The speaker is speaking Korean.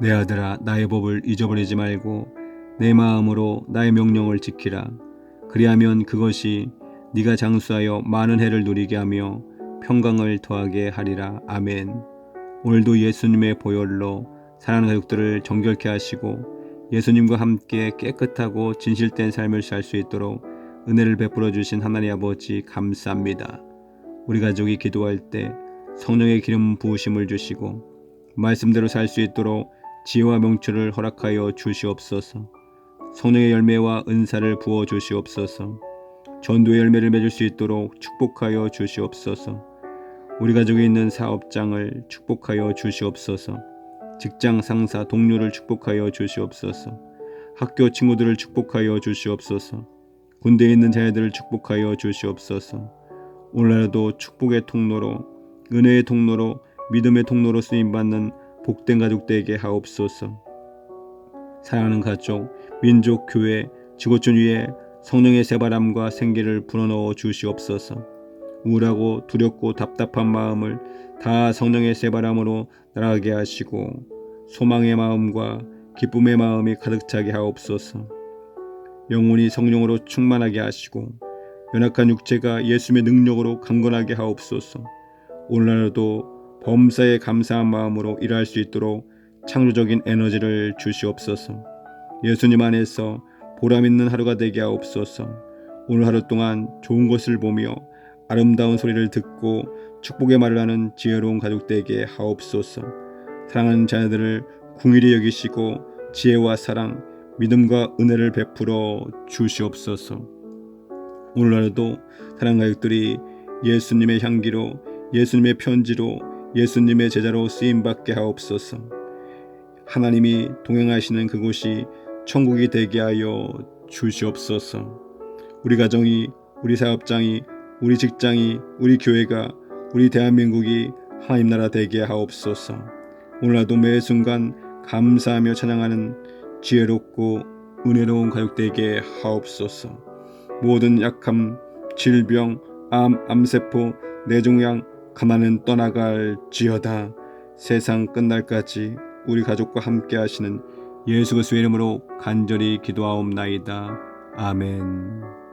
내 아들아 나의 법을 잊어버리지 말고 내 마음으로 나의 명령을 지키라. 그리하면 그것이 네가 장수하여 많은 해를 누리게 하며 평강을 더하게 하리라. 아멘. 오늘도 예수님의 보혈로 사랑하는 가족들을 정결케 하시고 예수님과 함께 깨끗하고 진실된 삶을 살 수 있도록 은혜를 베풀어 주신 하나님 아버지 감사합니다. 우리 가족이 기도할 때 성령의 기름 부으심을 주시고 말씀대로 살 수 있도록 지혜와 명철을 허락하여 주시옵소서. 성령의 열매와 은사를 부어 주시옵소서. 전도의 열매를 맺을 수 있도록 축복하여 주시옵소서. 우리 가족에 있는 사업장을 축복하여 주시옵소서. 직장 상사 동료를 축복하여 주시옵소서. 학교 친구들을 축복하여 주시옵소서. 군대에 있는 자녀들을 축복하여 주시옵소서. 오늘날도 축복의 통로로 은혜의 통로로 믿음의 통로로 쓰임 받는 복된 가족 되게 하옵소서. 사랑하는 가족, 민족, 교회, 지구촌 위에 성령의 새바람과 생기를 불어넣어 주시옵소서. 우울하고 두렵고 답답한 마음을 다 성령의 새바람으로 날아가게 하시고 소망의 마음과 기쁨의 마음이 가득 차게 하옵소서. 영혼이 성령으로 충만하게 하시고 연약한 육체가 예수님의 능력으로 강건하게 하옵소서. 오늘날도 범사에 감사한 마음으로 일할 수 있도록 창조적인 에너지를 주시옵소서. 예수님 안에서 보람 있는 하루가 되게 하옵소서. 오늘 하루 동안 좋은 것을 보며 아름다운 소리를 듣고 축복의 말을 하는 지혜로운 가족 되게 하옵소서. 사랑하는 자녀들을 궁일히 여기시고 지혜와 사랑, 믿음과 은혜를 베풀어 주시옵소서. 오늘날도 사랑 가족들이 예수님의 향기로 예수님의 편지로 예수님의 제자로 쓰임 받게 하옵소서. 하나님이 동행하시는 그곳이 천국이 되게 하여 주시옵소서. 우리 가정이 우리 사업장이 우리 직장이 우리 교회가 우리 대한민국이 하나님 나라 되게 하옵소서. 오늘날도 매 순간 감사하며 찬양하는 지혜롭고 은혜로운 가족 되게 하옵소서. 모든 약함, 질병, 암, 암세포, 뇌종양, 가난은 떠나갈 지어다. 세상 끝날까지 우리 가족과 함께 하시는 예수 그리스도의 이름으로 간절히 기도하옵나이다. 아멘.